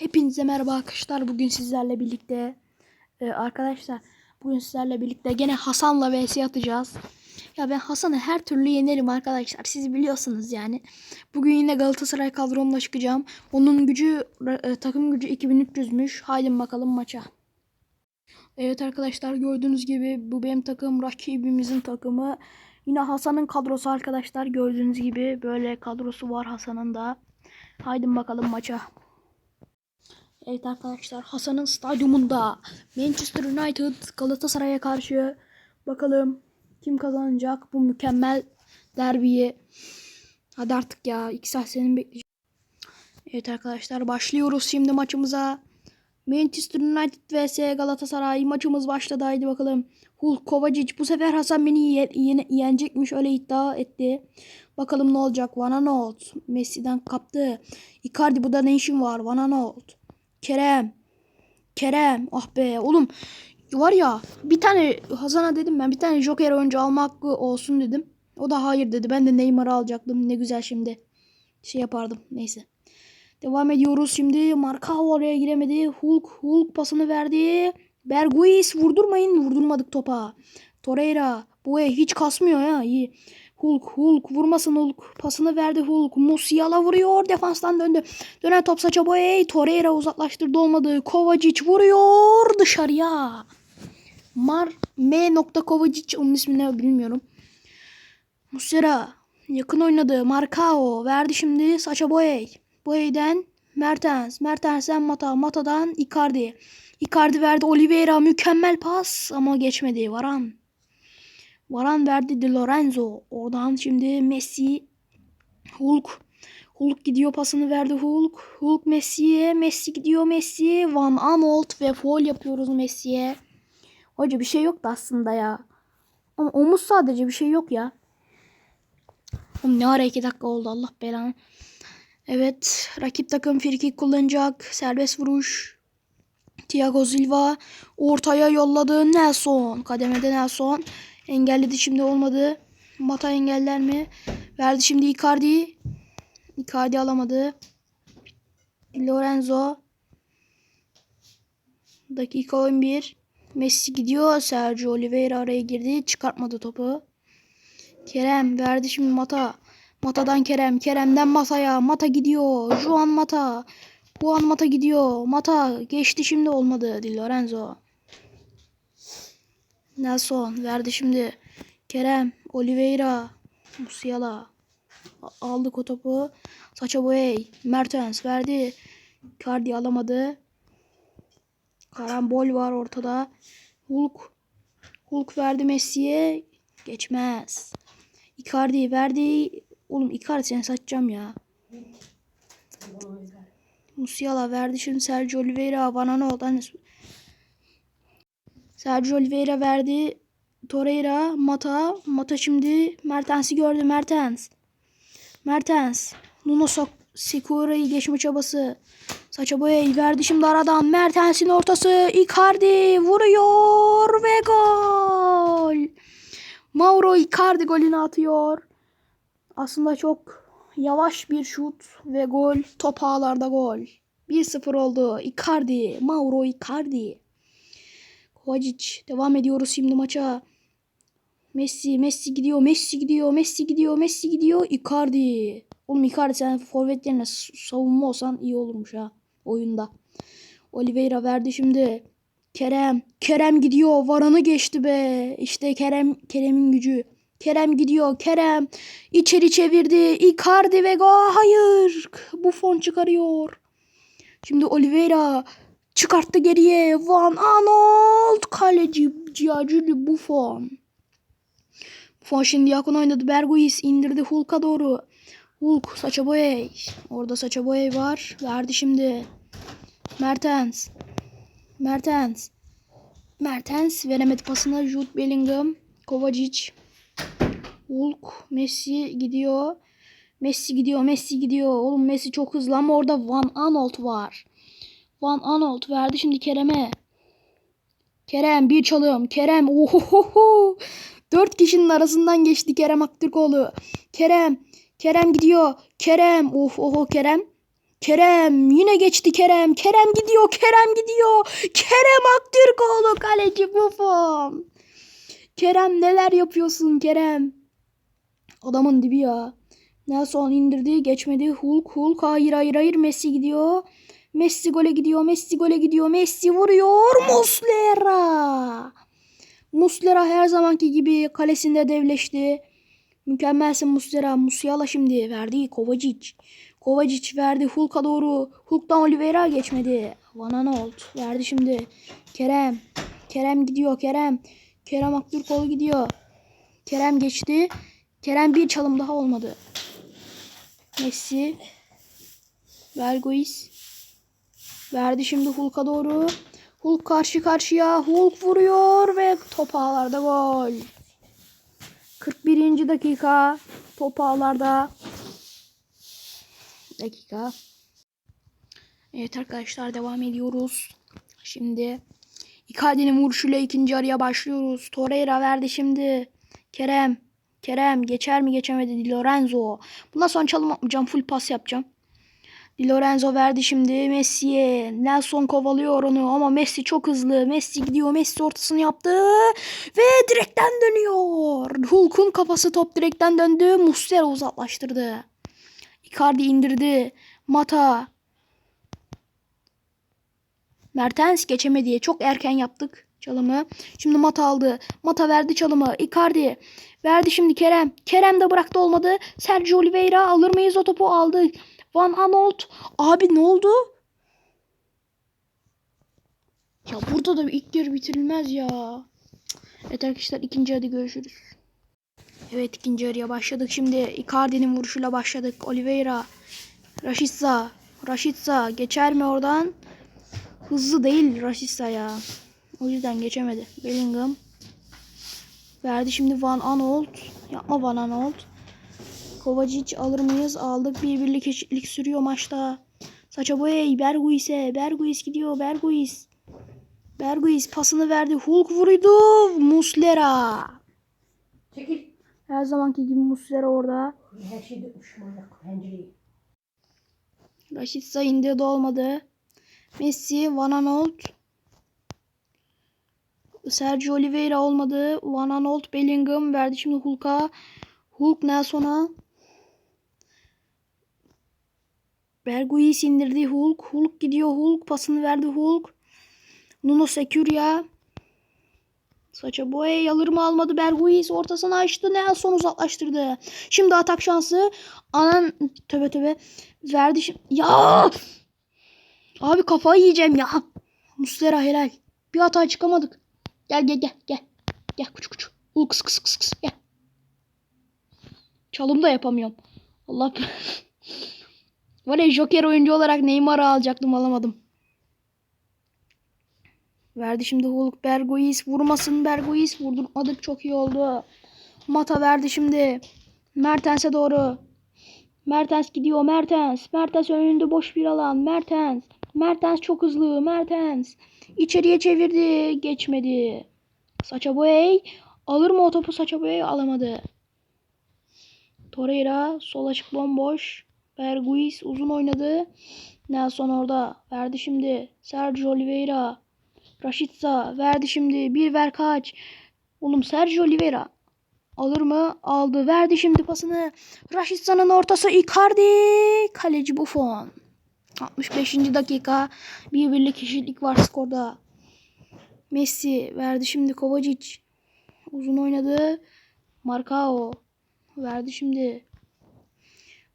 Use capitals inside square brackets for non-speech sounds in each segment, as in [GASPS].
Hepinize merhaba arkadaşlar. Bugün sizlerle birlikte e, arkadaşlar bugün sizlerle birlikte gene Hasan'la vs atacağız. Ya ben Hasan'ı her türlü yenerim arkadaşlar. Siz biliyorsunuz yani. Bugün yine Galatasaray kadromla çıkacağım. Onun gücü e, takım gücü 2300'müş. Haydi bakalım maça. Evet arkadaşlar gördüğünüz gibi bu benim takım rakibimizin takımı. Yine Hasan'ın kadrosu arkadaşlar gördüğünüz gibi böyle kadrosu var Hasan'ın da. Haydi bakalım maça. Evet arkadaşlar Hasan'ın stadyumunda Manchester United Galatasaray'a karşı bakalım kim kazanacak bu mükemmel derbiyi. Hadi artık ya 2 saat senin bekleyeceğim. Evet arkadaşlar başlıyoruz şimdi maçımıza. Manchester United vs Galatasaray maçımız başladı haydi bakalım. Hulk Kovacic bu sefer Hasan beni ye- yene- yenecekmiş öyle iddia etti. Bakalım ne olacak. Van Aanholt Messi'den kaptı. Icardi bu da ne işin var? Van Aanholt. Kerem. Kerem. Ah be oğlum. Var ya bir tane Hasan'a dedim ben bir tane Joker oyuncu alma hakkı olsun dedim. O da hayır dedi. Ben de Neymar'ı alacaktım. Ne güzel şimdi. Şey yapardım. Neyse. Devam ediyoruz şimdi. Marcao oraya giremedi. Hulk Hulk pasını verdi. Berguis vurdurmayın. Vurdurmadık topa. Torreira. Bu hiç kasmıyor ya. İyi. Hulk Hulk vurmasın Hulk. Pasını verdi Hulk. Musiala vuruyor. Defanstan döndü. Dönen top saça boy. Torreira uzaklaştırdı olmadı. Kovacic vuruyor dışarıya. Mar M. Kovacic onun ismini bilmiyorum. Muslera yakın oynadı. Marcao verdi şimdi Saça Boey. Boey'den Mertens. Mertens'ten Mata. Mata'dan Icardi. Icardi verdi Oliveira. Mükemmel pas ama geçmedi. Varan. Varan verdi Di Lorenzo. Oradan şimdi Messi. Hulk. Hulk gidiyor pasını verdi Hulk. Hulk Messi'ye. Messi gidiyor Messi. Van Aanholt ve foul yapıyoruz Messi'ye. Hoca bir şey yoktu aslında ya. Ama omuz sadece bir şey yok ya. Oğlum ne ara 2 dakika oldu Allah belanı. Evet rakip takım frikik kullanacak. Serbest vuruş. Thiago Silva ortaya yolladı. Nelson. Kademede Nelson. Engelledi şimdi olmadı. Mata engeller mi? Verdi şimdi Icardi. Icardi alamadı. Lorenzo. Dakika 11. Messi gidiyor. Sergio Oliveira araya girdi. Çıkartmadı topu. Kerem verdi şimdi Mata. Mata'dan Kerem. Kerem'den Mata'ya. Mata gidiyor. Juan Mata. Juan Mata gidiyor. Mata geçti şimdi olmadı. Di Lorenzo. Nelson verdi şimdi. Kerem. Oliveira. Musiala. Aldık o topu. Saça Boey. Mertens verdi. Cardi alamadı. Karambol var ortada. Hulk. Hulk verdi Messi'ye. Geçmez. Icardi verdi. Oğlum Icardi seni satacağım ya. Musiala verdi şimdi Sergio Oliveira. Bana ne oldu? Hani... Sergio Oliveira verdi. Torreira. Mata. Mata şimdi Mertens'i gördü. Mertens. Mertens. Nuno Sok Sekura'yı geçme çabası. Saça boyayı verdi şimdi aradan. Mertens'in ortası. Icardi vuruyor ve gol. Mauro Icardi golünü atıyor. Aslında çok yavaş bir şut ve gol. Top ağlarda gol. 1-0 oldu. Icardi. Mauro Icardi. Kovacic. Devam ediyoruz şimdi maça. Messi, Messi gidiyor, Messi gidiyor, Messi gidiyor, Messi gidiyor. Icardi. Oğlum Icardi sen forvet yerine savunma olsan iyi olurmuş ha oyunda. Oliveira verdi şimdi. Kerem. Kerem gidiyor. Varan'ı geçti be. İşte Kerem Kerem'in gücü. Kerem gidiyor. Kerem içeri çevirdi. Icardi ve gol. Hayır. Buffon çıkarıyor. Şimdi Oliveira çıkarttı geriye. Van Aanholt kaleci Gianluigi Buffon. Buffon şimdi yakın oynadı. Berguis indirdi Hulk'a doğru. Hulk Saça Boey. Orada Saça Boey var. Verdi şimdi. Mertens. Mertens. Mertens veremedi pasını. Jude Bellingham. Kovacic. Hulk. Messi gidiyor. Messi gidiyor. Messi gidiyor. Oğlum Messi çok hızlı ama orada Van Aanholt var. Van Aanholt verdi şimdi Kerem'e. Kerem bir çalım. Kerem. Ohohoho. Dört kişinin arasından geçti Kerem Aktürkoğlu. Kerem. Kerem gidiyor. Kerem. Of oho Kerem. Kerem yine geçti Kerem. Kerem gidiyor. Kerem gidiyor. Kerem Aktürkoğlu kaleci Buffon. Kerem neler yapıyorsun Kerem? Adamın dibi ya. Nelson indirdi geçmedi. Hulk Hulk hayır hayır hayır Messi gidiyor. Messi gole gidiyor. Messi gole gidiyor. Messi vuruyor. Muslera. Muslera her zamanki gibi kalesinde devleşti. Mükemmelsin Muslera. Musiala şimdi verdi. Kovacic. Kovacic verdi Hulk'a doğru. Hulk'tan Oliveira geçmedi. Van Aanholt verdi şimdi. Kerem. Kerem gidiyor Kerem. Kerem Aktürkoğlu gidiyor. Kerem geçti. Kerem bir çalım daha olmadı. Messi. Belgois. Verdi şimdi Hulk'a doğru. Hulk karşı karşıya. Hulk vuruyor ve top ağlarda gol. 41. dakika. Top ağlarda. Dakika. Evet arkadaşlar devam ediyoruz. Şimdi Icardi'nin vuruşuyla ikinci araya başlıyoruz. Torreira verdi şimdi. Kerem. Kerem geçer mi geçemedi Di Lorenzo. Bundan sonra çalım atmayacağım. Full pas yapacağım. Di Lorenzo verdi şimdi Messi'ye. Nelson kovalıyor onu ama Messi çok hızlı. Messi gidiyor. Messi ortasını yaptı ve direkten dönüyor. Hulk'un kafası top direkten döndü. Muslera uzaklaştırdı. Icardi indirdi. Mata. Mertens geçemedi. Çok erken yaptık çalımı. Şimdi Mata aldı. Mata verdi çalımı. Icardi. Verdi şimdi Kerem. Kerem de bıraktı olmadı. Sergio Oliveira alır mıyız o topu aldı. Van Aanholt. Abi ne oldu? Ya burada da ilk yarı bitirilmez ya. Evet arkadaşlar ikinci yarıda görüşürüz. Evet ikinci yarıya başladık. Şimdi Icardi'nin vuruşuyla başladık. Oliveira. Rashica. Rashica geçer mi oradan? Hızlı değil Rashica ya. O yüzden geçemedi. Bellingham. Verdi şimdi Van Aanholt. Yapma Van Aanholt. Kovacic alır mıyız? Aldık. Bir birlik eşitlik sürüyor maçta. Saça Boey. Berguis'e. Berguis gidiyor. Berguis. Berguis pasını verdi. Hulk vurdu. Muslera. Çekil. Her zamanki gibi Muslera orada. Her şey dökmüş pencereyi. Rashica indi de olmadı. Messi, Van Aanholt. Sergio Oliveira olmadı. Van Aanholt, Bellingham verdi şimdi Hulk'a. Hulk Nelson'a. Berguis indirdi Hulk. Hulk gidiyor. Hulk pasını verdi Hulk. Nuno Securya. Saça boya alır mı almadı Berguis ortasını açtı Nelson uzaklaştırdı. Şimdi atak şansı. Anan töbe töbe verdi. Ya! Abi kafayı yiyeceğim ya. Muslera helal. Bir hata çıkamadık. Gel gel gel gel. Gel kuç kuç. Ul kıs kıs kıs kıs. Gel. Çalım da yapamıyorum. Allah. [LAUGHS] Var ya Joker oyuncu olarak Neymar'ı alacaktım alamadım. Verdi şimdi Hulk Berguis vurmasın Berguis vurdurmadık çok iyi oldu. Mata verdi şimdi. Mertens'e doğru. Mertens gidiyor Mertens. Mertens önünde boş bir alan. Mertens. Mertens çok hızlı. Mertens. İçeriye çevirdi. Geçmedi. Saça Boey. Alır mı o topu Saça Boey? Alamadı. Torreira. Sol açık bomboş. Berguis uzun oynadı. Nelson orada. Verdi şimdi. Sergio Oliveira. Rashica. Verdi şimdi. Bir ver kaç. Oğlum Sergio Oliveira. Alır mı? Aldı. Verdi şimdi pasını. Raşitsa'nın ortası Icardi. Kaleci Buffon. 65. dakika. Bir birlik eşitlik var skorda. Messi verdi şimdi Kovacic. Uzun oynadı. Marcao. Verdi şimdi.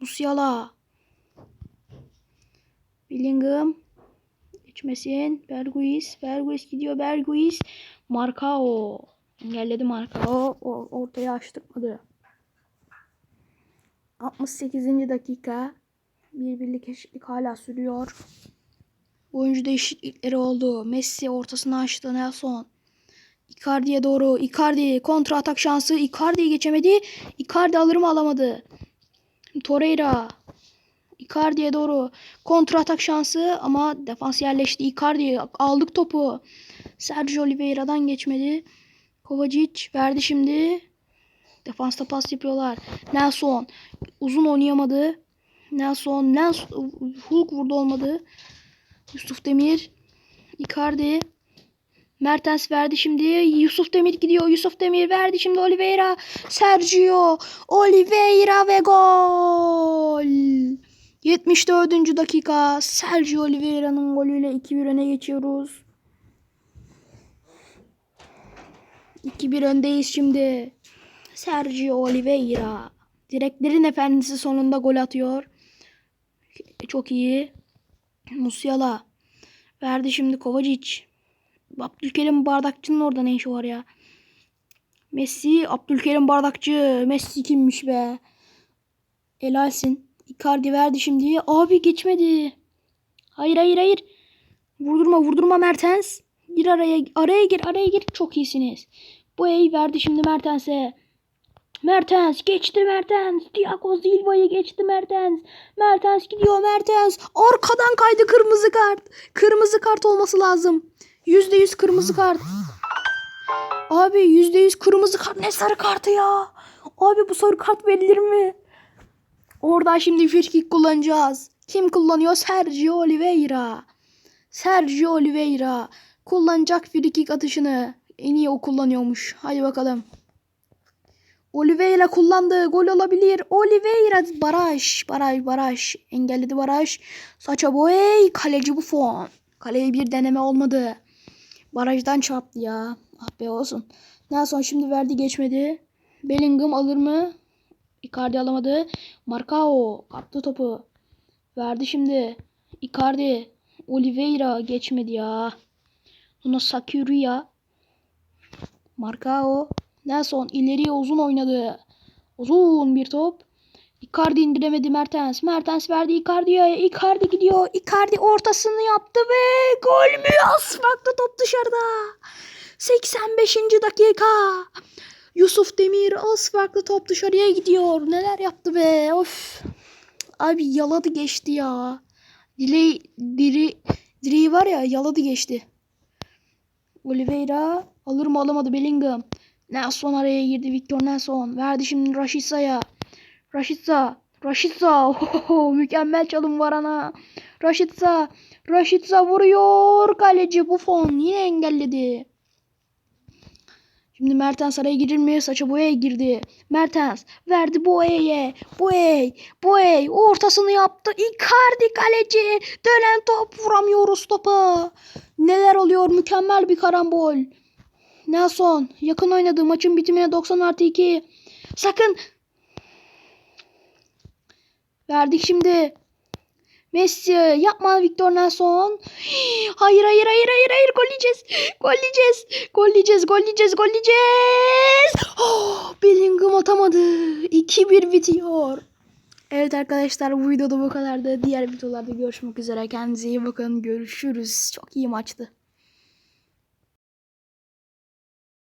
Musiala. Bellingham. Geçmesin. Berguis. Berguis gidiyor. Berguis. Marcao. Engelledi Marcao. O ortaya açtırmadı. 68. dakika. Bir birlik eşitlik hala sürüyor. Oyuncu değişiklikleri oldu. Messi ortasını açtı. Nelson. Icardi'ye doğru. Icardi kontra atak şansı. Icardi'yi geçemedi. Icardi alır mı alamadı. Torreira. Icardi'ye doğru. Kontra atak şansı ama defans yerleşti. Icardi aldık topu. Sergio Oliveira'dan geçmedi. Kovacic verdi şimdi. Defansta pas yapıyorlar. Nelson uzun oynayamadı. Nelson, Nelson Hulk vurdu olmadı. Yusuf Demir, Icardi, Mertens verdi şimdi. Yusuf Demir gidiyor. Yusuf Demir verdi şimdi Oliveira. Sergio Oliveira ve gol. 74. dakika. Sergio Oliveira'nın golüyle 2-1 öne geçiyoruz. 2-1 öndeyiz şimdi. Sergio Oliveira. Direklerin efendisi sonunda gol atıyor. Çok iyi. Musiala. Verdi şimdi Kovacic. Abdülkerim Bardakçı'nın orada ne işi var ya? Messi, Abdülkerim Bardakçı. Messi kimmiş be? Helalsin. Icardi verdi şimdi. Abi geçmedi. Hayır hayır hayır. Vurdurma vurdurma Mertens. Gir araya araya gir araya gir. Çok iyisiniz. Bu ey verdi şimdi Mertens'e. Mertens geçti Mertens. Thiago Silva'yı geçti Mertens. Mertens gidiyor Mertens. Arkadan kaydı kırmızı kart. Kırmızı kart olması lazım. Yüzde yüz kırmızı kart. Abi yüzde yüz kırmızı kart. Ne sarı kartı ya? Abi bu sarı kart verilir mi? Oradan şimdi free kick kullanacağız. Kim kullanıyor? Sergio Oliveira. Sergio Oliveira kullanacak free kick atışını. En iyi o kullanıyormuş. Hadi bakalım. Oliveira kullandı. Gol olabilir. Oliveira baraj. Baraj baraj. Engelledi baraj. Saça boy. Kaleci Buffon. Kaleye bir deneme olmadı. Barajdan çarptı ya. Ah be olsun. Nelson şimdi verdi geçmedi. Bellingham alır mı? Icardi alamadı. Marcao kaptı topu. Verdi şimdi. Icardi. Oliveira geçmedi ya. Sonra Sakuria. Marcao. Nelson ileriye uzun oynadı. Uzun bir top. Icardi indiremedi Mertens. Mertens verdi Icardi'ye. Icardi gidiyor. Icardi ortasını yaptı ve gol mü? Asfakta top dışarıda. 85. dakika. Yusuf Demir az farklı top dışarıya gidiyor. Neler yaptı be. Of. Abi yaladı geçti ya. Dile, diri, direği var ya yaladı geçti. Oliveira alır mı alamadı Bellingham. Nelson araya girdi. Victor Nelson. Verdi şimdi Rashitsa'ya. Rashitsa. Rashitsa. Ohoho, [LAUGHS] mükemmel çalım var ana. Rashitsa. Rashitsa vuruyor. Kaleci Buffon yine engelledi. Şimdi Mertens araya girir mi? Saça boyaya girdi. Mertens verdi Boye'ye. Boye. Boye ortasını yaptı. Icardi kaleci. Dönen top vuramıyoruz topa. Neler oluyor? Mükemmel bir karambol. Nelson yakın oynadı. Maçın bitimine 90 artı 2. Sakın. Verdik şimdi. Messi yapma Victor Nelson. [GASPS] Hayır hayır hayır hayır hayır gol yiyeceğiz. Gol yiyeceğiz. Gol yiyeceğiz. Gol yiyeceğiz. Gol yiyeceğiz. Oh, [GASPS] Bellingham atamadı. 2-1 bitiyor. Evet arkadaşlar bu videoda bu kadardı. Diğer videolarda görüşmek üzere. Kendinize iyi bakın. Görüşürüz. Çok iyi maçtı.